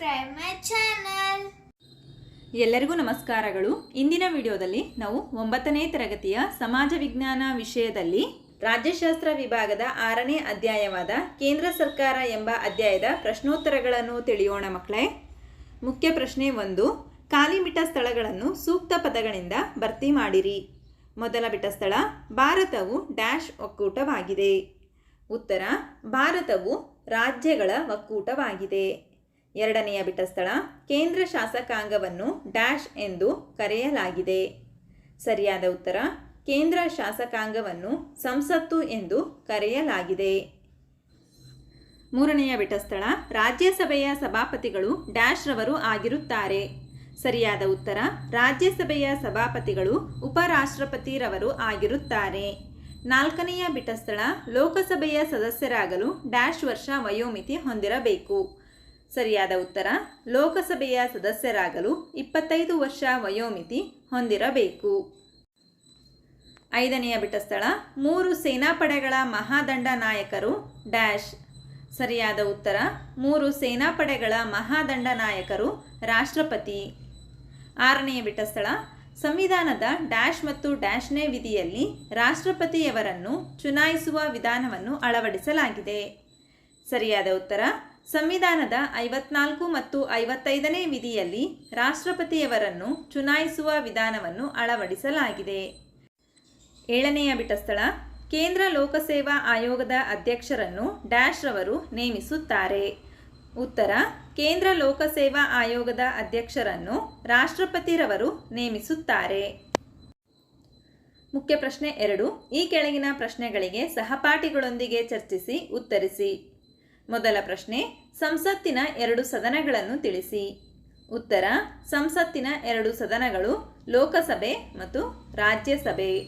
subscribe my channel ಎಲ್ಲರಿಗೂ ನಮಸ್ಕಾರಗಳು. ಇಂದಿನ ವಿಡಿಯೋದಲ್ಲಿ ನಾವು ಒಂಬತ್ತನೇ ತರಗತಿಯ ಸಮಾಜ ವಿಜ್ಞಾನ ವಿಷಯದಲ್ಲಿ ರಾಜ್ಯಶಾಸ್ತ್ರ ವಿಭಾಗದ ಆರನೇ ಅಧ್ಯಾಯವಾದ ಕೇಂದ್ರ ಸರ್ಕಾರ ಎಂಬ ಅಧ್ಯಾಯದ ಪ್ರಶ್ನೋತ್ತರಗಳನ್ನು ತಿಳಿಯೋಣ ಮಕ್ಕಳೇ. ಮುಖ್ಯ ಪ್ರಶ್ನೆ ಒಂದು ಖಾಲಿ ಬಿಟ್ಟ ಸ್ಥಳಗಳನ್ನು ಸೂಕ್ತ ಪದಗಳಿಂದ ಭರ್ತಿ ಮಾಡಿರಿ. ಮೊದಲ ಬಿಟ್ಟ ಸ್ಥಳ, ಭಾರತವು ಡ್ಯಾಶ್ ಒಕ್ಕೂಟವಾಗಿದೆ. ಉತ್ತರ, ಭಾರತವು ರಾಜ್ಯಗಳ ಒಕ್ಕೂಟವಾಗಿದೆ. ಎರಡನೆಯ ಬಿಟ್ಟ ಸ್ಥಳ, ಕೇಂದ್ರ ಶಾಸಕಾಂಗವನ್ನು ಡ್ಯಾಶ್ ಎಂದು ಕರೆಯಲಾಗಿದೆ. ಸರಿಯಾದ ಉತ್ತರ, ಕೇಂದ್ರ ಶಾಸಕಾಂಗವನ್ನು ಸಂಸತ್ತು ಎಂದು ಕರೆಯಲಾಗಿದೆ. ಮೂರನೆಯ ಬಿಟ್ಟ ಸ್ಥಳ, ರಾಜ್ಯಸಭೆಯ ಸಭಾಪತಿಗಳು ಡ್ಯಾಶ್ ರವರು ಆಗಿರುತ್ತಾರೆ. ಸರಿಯಾದ ಉತ್ತರ, ರಾಜ್ಯಸಭೆಯ ಸಭಾಪತಿಗಳು ಉಪರಾಷ್ಟ್ರಪತಿರವರು ಆಗಿರುತ್ತಾರೆ. ನಾಲ್ಕನೆಯ ಬಿಟ್ಟ ಸ್ಥಳ, ಲೋಕಸಭೆಯ ಸದಸ್ಯರಾಗಲು ಡ್ಯಾಶ್ ವರ್ಷ ವಯೋಮಿತಿ ಹೊಂದಿರಬೇಕು. ಸರಿಯಾದ ಉತ್ತರ, ಲೋಕಸಭೆಯ ಸದಸ್ಯರಾಗಲು ಇಪ್ಪತ್ತೈದು ವರ್ಷ ವಯೋಮಿತಿ ಹೊಂದಿರಬೇಕು. ಐದನೆಯ ಬಿಟ್ಟಸ್ಥಳ, ಮೂರು ಸೇನಾಪಡೆಗಳ ಮಹಾದಂಡ ನಾಯಕರು ಡ್ಯಾಶ್. ಸರಿಯಾದ ಉತ್ತರ, ಮೂರು ಸೇನಾಪಡೆಗಳ ಮಹಾದಂಡ ನಾಯಕರು ರಾಷ್ಟ್ರಪತಿ. ಆರನೆಯ ಬಿಟ್ಟಸ್ಥಳ, ಸಂವಿಧಾನದ ಡ್ಯಾಶ್ ಮತ್ತು ಡ್ಯಾಶ್ನೇ ವಿಧಿಯಲ್ಲಿ ರಾಷ್ಟ್ರಪತಿಯವರನ್ನು ಚುನಾಯಿಸುವ ವಿಧಾನವನ್ನು ಅಳವಡಿಸಲಾಗಿದೆ. ಸರಿಯಾದ ಉತ್ತರ ಸಂವಿಧಾನದ ಐವತ್ನಾಲ್ಕು ಮತ್ತು ಐವತ್ತೈದನೇ ವಿಧಿಯಲ್ಲಿ ರಾಷ್ಟ್ರಪತಿಯವರನ್ನು ಚುನಾಯಿಸುವ ವಿಧಾನವನ್ನು ಅಳವಡಿಸಲಾಗಿದೆ. ಏಳನೆಯ ಬಿಟಸ್ಥಳ ಕೇಂದ್ರ ಲೋಕಸೇವಾ ಆಯೋಗದ ಅಧ್ಯಕ್ಷರನ್ನು ಡ್ಯಾಶ್ ರವರು ನೇಮಿಸುತ್ತಾರೆ. ಉತ್ತರ, ಕೇಂದ್ರ ಲೋಕಸೇವಾ ಆಯೋಗದ ಅಧ್ಯಕ್ಷರನ್ನು ರಾಷ್ಟ್ರಪತಿರವರು ನೇಮಿಸುತ್ತಾರೆ. ಮುಖ್ಯ ಪ್ರಶ್ನೆ ಎರಡು, ಈ ಕೆಳಗಿನ ಪ್ರಶ್ನೆಗಳಿಗೆ ಸಹಪಾಠಿಗಳೊಂದಿಗೆ ಚರ್ಚಿಸಿ ಉತ್ತರಿಸಿ. ಮೊದಲ ಪ್ರಶ್ನೆ, ಸಂಸತ್ತಿನ ಎರಡು ಸದನಗಳನ್ನು ತಿಳಿಸಿ. ಉತ್ತರ, ಸಂಸತ್ತಿನ ಎರಡು ಸದನಗಳು ಲೋಕಸಭೆ ಮತ್ತು ರಾಜ್ಯಸಭೆ.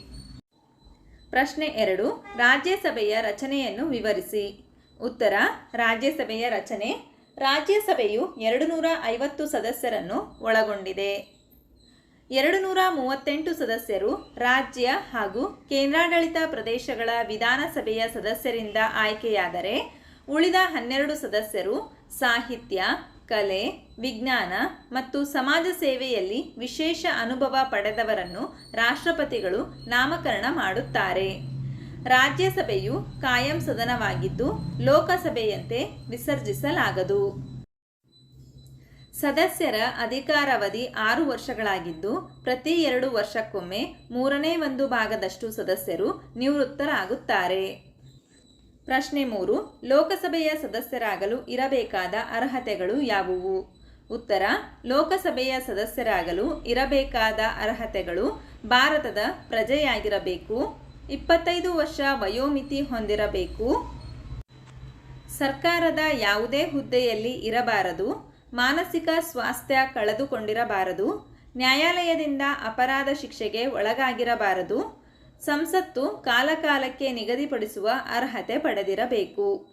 ಪ್ರಶ್ನೆ ಎರಡು, ರಾಜ್ಯಸಭೆಯ ರಚನೆಯನ್ನು ವಿವರಿಸಿ. ಉತ್ತರ, ರಾಜ್ಯಸಭೆಯ ರಚನೆ, ರಾಜ್ಯಸಭೆಯು ಎರಡು ನೂರ ಐವತ್ತು ಸದಸ್ಯರನ್ನು ಒಳಗೊಂಡಿದೆ. ಎರಡು ನೂರ ಮೂವತ್ತೆಂಟು ಸದಸ್ಯರು ರಾಜ್ಯ ಹಾಗೂ ಕೇಂದ್ರಾಡಳಿತ ಪ್ರದೇಶಗಳ ವಿಧಾನಸಭೆಯ ಸದಸ್ಯರಿಂದ ಆಯ್ಕೆಯಾದರೆ ಉಳಿದ ಹನ್ನೆರಡು ಸದಸ್ಯರು ಸಾಹಿತ್ಯ, ಕಲೆ, ವಿಜ್ಞಾನ ಮತ್ತು ಸಮಾಜ ಸೇವೆಯಲ್ಲಿ ವಿಶೇಷ ಅನುಭವ ಪಡೆದವರನ್ನು ರಾಷ್ಟ್ರಪತಿಗಳು ನಾಮಕರಣ ಮಾಡುತ್ತಾರೆ. ರಾಜ್ಯಸಭೆಯು ಕಾಯಂ ಸದನವಾಗಿದ್ದು ಲೋಕಸಭೆಯಂತೆ ವಿಸರ್ಜಿಸಲಾಗದು. ಸದಸ್ಯರ ಅಧಿಕಾರಾವಧಿ ಆರು ವರ್ಷಗಳಾಗಿದ್ದು ಪ್ರತಿ ಎರಡು ವರ್ಷಕ್ಕೊಮ್ಮೆ ಮೂರನೇ ಒಂದು ಭಾಗದಷ್ಟು ಸದಸ್ಯರು ನಿವೃತ್ತರಾಗುತ್ತಾರೆ. ಪ್ರಶ್ನೆ ಮೂರು, ಲೋಕಸಭೆಯ ಸದಸ್ಯರಾಗಲು ಇರಬೇಕಾದ ಅರ್ಹತೆಗಳು ಯಾವುವು? ಉತ್ತರ, ಲೋಕಸಭೆಯ ಸದಸ್ಯರಾಗಲು ಇರಬೇಕಾದ ಅರ್ಹತೆಗಳು ಭಾರತದ ಪ್ರಜೆಯಾಗಿರಬೇಕು, ಇಪ್ಪತ್ತೈದು ವರ್ಷ ವಯೋಮಿತಿ ಹೊಂದಿರಬೇಕು, ಸರ್ಕಾರದ ಯಾವುದೇ ಹುದ್ದೆಯಲ್ಲಿ ಇರಬಾರದು, ಮಾನಸಿಕ ಸ್ವಾಸ್ಥ್ಯ ಕಳೆದುಕೊಂಡಿರಬಾರದು, ನ್ಯಾಯಾಲಯದಿಂದ ಅಪರಾಧ ಶಿಕ್ಷೆಗೆ ಒಳಗಾಗಿರಬಾರದು ಸಂಸತ್ತು ಕಾಲಕಾಲಕ್ಕೆ ನಿಗದಿಪಡಿಸುವ ಅರ್ಹತೆ ಪಡೆದಿರಬೇಕು.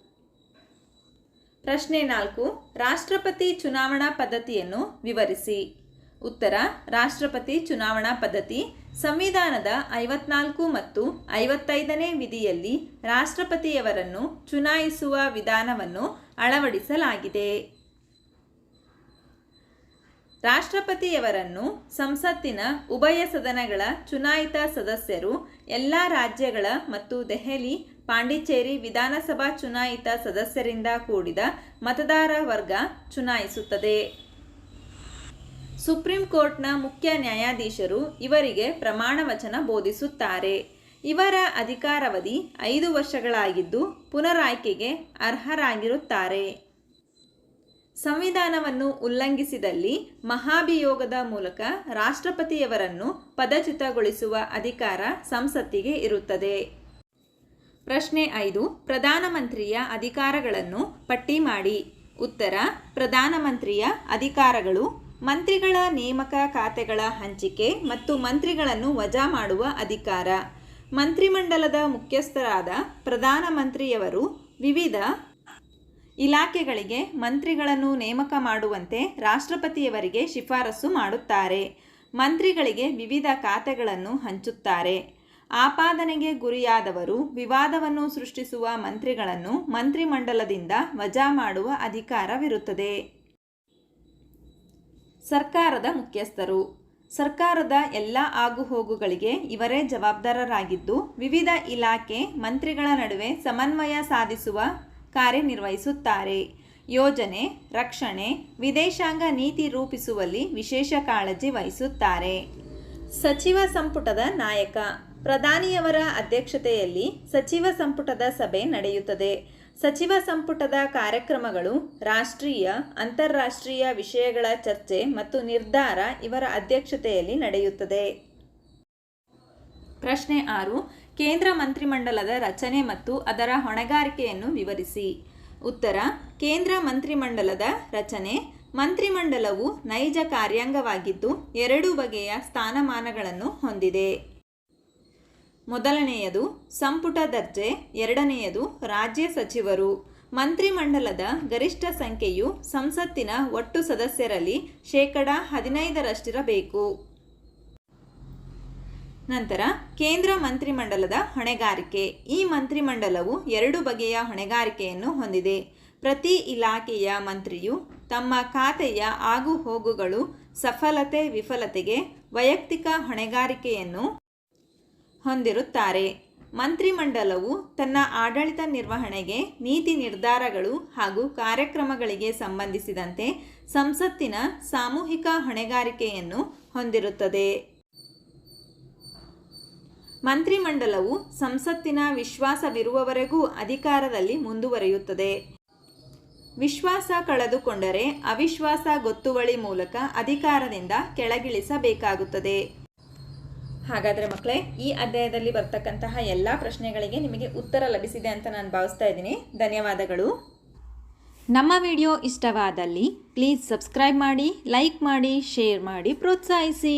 ಪ್ರಶ್ನೆ ನಾಲ್ಕು, ರಾಷ್ಟ್ರಪತಿ ಚುನಾವಣಾ ಪದ್ಧತಿಯನ್ನು ವಿವರಿಸಿ. ಉತ್ತರ, ರಾಷ್ಟ್ರಪತಿ ಚುನಾವಣಾ ಪದ್ಧತಿ ಸಂವಿಧಾನದ ಐವತ್ನಾಲ್ಕು ಮತ್ತು ಐವತ್ತೈದನೇ ವಿಧಿಯಲ್ಲಿ ರಾಷ್ಟ್ರಪತಿಯವರನ್ನು ಚುನಾಯಿಸುವ ವಿಧಾನವನ್ನು ಅಳವಡಿಸಲಾಗಿದೆ. ರಾಷ್ಟ್ರಪತಿಯವರನ್ನು ಸಂಸತ್ತಿನ ಉಭಯ ಸದನಗಳ ಚುನಾಯಿತ ಸದಸ್ಯರು ಎಲ್ಲ ರಾಜ್ಯಗಳ ಮತ್ತು ದೆಹಲಿ, ಪಾಂಡಿಚೇರಿ ವಿಧಾನಸಭಾ ಚುನಾಯಿತ ಸದಸ್ಯರಿಂದ ಕೂಡಿದ ಮತದಾರ ವರ್ಗ ಚುನಾಯಿಸುತ್ತದೆ. ಸುಪ್ರೀಂ ಕೋರ್ಟ್ನ ಮುಖ್ಯ ನ್ಯಾಯಾಧೀಶರು ಇವರಿಗೆ ಪ್ರಮಾಣ ವಚನ ಬೋಧಿಸುತ್ತಾರೆ. ಇವರ ಅಧಿಕಾರಾವಧಿ ಐದು ವರ್ಷಗಳಾಗಿದ್ದು ಪುನರಾಯ್ಕೆಗೆ ಅರ್ಹರಾಗಿರುತ್ತಾರೆ. ಸಂವಿಧಾನವನ್ನು ಉಲ್ಲಂಘಿಸಿದಲ್ಲಿ ಮಹಾಭಿಯೋಗದ ಮೂಲಕ ರಾಷ್ಟ್ರಪತಿಯವರನ್ನು ಪದಚ್ಯುತಗೊಳಿಸುವ ಅಧಿಕಾರ ಸಂಸತ್ತಿಗೆ ಇರುತ್ತದೆ. ಪ್ರಶ್ನೆ ಐದು, ಪ್ರಧಾನಮಂತ್ರಿಯ ಅಧಿಕಾರಗಳನ್ನು ಪಟ್ಟಿ ಮಾಡಿ. ಉತ್ತರ, ಪ್ರಧಾನಮಂತ್ರಿಯ ಅಧಿಕಾರಗಳು ಮಂತ್ರಿಗಳ ನೇಮಕ ಖಾತೆಗಳ ಹಂಚಿಕೆ ಮತ್ತು ಮಂತ್ರಿಗಳನ್ನು ವಜಾ ಮಾಡುವ ಅಧಿಕಾರ. ಮಂತ್ರಿಮಂಡಲದ ಮುಖ್ಯಸ್ಥರಾದ ಪ್ರಧಾನಮಂತ್ರಿಯವರು ವಿವಿಧ ಇಲಾಖೆಗಳಿಗೆ ಮಂತ್ರಿಗಳನ್ನು ನೇಮಕ ಮಾಡುವಂತೆ ರಾಷ್ಟ್ರಪತಿಯವರಿಗೆ ಶಿಫಾರಸು ಮಾಡುತ್ತಾರೆ. ಮಂತ್ರಿಗಳಿಗೆ ವಿವಿಧ ಖಾತೆಗಳನ್ನು ಹಂಚುತ್ತಾರೆ. ಆಪಾದನೆಗೆ ಗುರಿಯಾದವರು ವಿವಾದವನ್ನು ಸೃಷ್ಟಿಸುವ ಮಂತ್ರಿಗಳನ್ನು ಮಂತ್ರಿಮಂಡಲದಿಂದ ವಜಾ ಮಾಡುವ ಅಧಿಕಾರವಿರುತ್ತದೆ. ಸರ್ಕಾರದ ಮುಖ್ಯಸ್ಥರು. ಸರ್ಕಾರದ ಎಲ್ಲ ಆಗುಹೋಗುಗಳಿಗೆ ಇವರೇ ಜವಾಬ್ದಾರರಾಗಿದ್ದು, ವಿವಿಧ ಇಲಾಖೆ ಮಂತ್ರಿಗಳ ನಡುವೆ ಸಮನ್ವಯ ಸಾಧಿಸುವ ಕಾರ್ಯನಿರ್ವಹಿಸುತ್ತಾರೆ. ಯೋಜನೆ, ರಕ್ಷಣೆ, ವಿದೇಶಾಂಗ ನೀತಿ ರೂಪಿಸುವಲ್ಲಿ ವಿಶೇಷ ಕಾಳಜಿ ವಹಿಸುತ್ತಾರೆ. ಸಚಿವ ಸಂಪುಟದ ನಾಯಕ, ಪ್ರಧಾನಿಯವರ ಅಧ್ಯಕ್ಷತೆಯಲ್ಲಿ ಸಚಿವ ಸಂಪುಟದ ಸಭೆ ನಡೆಯುತ್ತದೆ. ಸಚಿವ ಸಂಪುಟದ ಕಾರ್ಯಕ್ರಮಗಳು, ರಾಷ್ಟ್ರೀಯ, ಅಂತಾರಾಷ್ಟ್ರೀಯ ವಿಷಯಗಳ ಚರ್ಚೆ ಮತ್ತು ನಿರ್ಧಾರ ಇವರ ಅಧ್ಯಕ್ಷತೆಯಲ್ಲಿ ನಡೆಯುತ್ತದೆ. ಪ್ರಶ್ನೆ ಆರು ಕೇಂದ್ರ ಮಂತ್ರಿಮಂಡಲದ ರಚನೆ ಮತ್ತು ಅದರ ಹೊಣೆಗಾರಿಕೆಯನ್ನು ವಿವರಿಸಿ. ಉತ್ತರ, ಕೇಂದ್ರ ಮಂತ್ರಿಮಂಡಲದ ರಚನೆ. ಮಂತ್ರಿಮಂಡಲವು ನೈಜ ಕಾರ್ಯಾಂಗವಾಗಿದ್ದು ಎರಡು ಬಗೆಯ ಸ್ಥಾನಮಾನಗಳನ್ನು ಹೊಂದಿದೆ. ಮೊದಲನೆಯದು, ಸಂಪುಟ ದರ್ಜೆ. ಎರಡನೆಯದು, ರಾಜ್ಯ ಸಚಿವರು. ಮಂತ್ರಿಮಂಡಲದ ಗರಿಷ್ಠ ಸಂಖ್ಯೆಯು ಸಂಸತ್ತಿನ ಒಟ್ಟು ಸದಸ್ಯರಲ್ಲಿ ಶೇಕಡ ಹದಿನೈದರಷ್ಟಿರಬೇಕು. ನಂತರ ಕೇಂದ್ರ ಮಂತ್ರಿಮಂಡಲದ ಹೊಣೆಗಾರಿಕೆ. ಈ ಮಂತ್ರಿಮಂಡಲವು ಎರಡು ಬಗೆಯ ಹೊಣೆಗಾರಿಕೆಯನ್ನು ಹೊಂದಿದೆ. ಪ್ರತಿ ಇಲಾಖೆಯ ಮಂತ್ರಿಯು ತಮ್ಮ ಖಾತೆಯ ಆಗುಹೋಗುಗಳು ಸಫಲತೆ ವಿಫಲತೆಗೆ ವೈಯಕ್ತಿಕ ಹೊಣೆಗಾರಿಕೆಯನ್ನು ಹೊಂದಿರುತ್ತಾರೆ. ಮಂತ್ರಿಮಂಡಲವು ತನ್ನ ಆಡಳಿತ ನಿರ್ವಹಣೆಗೆ ನೀತಿ ನಿರ್ಧಾರಗಳು ಹಾಗೂ ಕಾರ್ಯಕ್ರಮಗಳಿಗೆ ಸಂಬಂಧಿಸಿದಂತೆ ಸಂಸತ್ತಿನ ಸಾಮೂಹಿಕ ಹೊಣೆಗಾರಿಕೆಯನ್ನು ಹೊಂದಿರುತ್ತದೆ. ಮಂತ್ರಿಮಂಡಲವು ಸಂಸತ್ತಿನ ವಿಶ್ವಾಸವಿರುವವರೆಗೂ ಅಧಿಕಾರದಲ್ಲಿ ಮುಂದುವರಿಯುತ್ತದೆ. ವಿಶ್ವಾಸ ಕಳೆದುಕೊಂಡರೆ ಅವಿಶ್ವಾಸ ಗೊತ್ತುವಳಿ ಮೂಲಕ ಅಧಿಕಾರದಿಂದ ಕೆಳಗಿಳಿಸಬೇಕಾಗುತ್ತದೆ. ಹಾಗಾದರೆ ಮಕ್ಕಳೇ, ಈ ಅಧ್ಯಾಯದಲ್ಲಿ ಬರ್ತಕ್ಕಂತಹ ಎಲ್ಲ ಪ್ರಶ್ನೆಗಳಿಗೆ ನಿಮಗೆ ಉತ್ತರ ಲಭಿಸಿದೆ ಅಂತ ನಾನು ಭಾವಿಸ್ತಾ ಇದ್ದೀನಿ. ಧನ್ಯವಾದಗಳು. ನಮ್ಮ ವಿಡಿಯೋ ಇಷ್ಟವಾದಲ್ಲಿ ಪ್ಲೀಸ್ ಸಬ್ಸ್ಕ್ರೈಬ್ ಮಾಡಿ, ಲೈಕ್ ಮಾಡಿ, ಶೇರ್ ಮಾಡಿ, ಪ್ರೋತ್ಸಾಹಿಸಿ.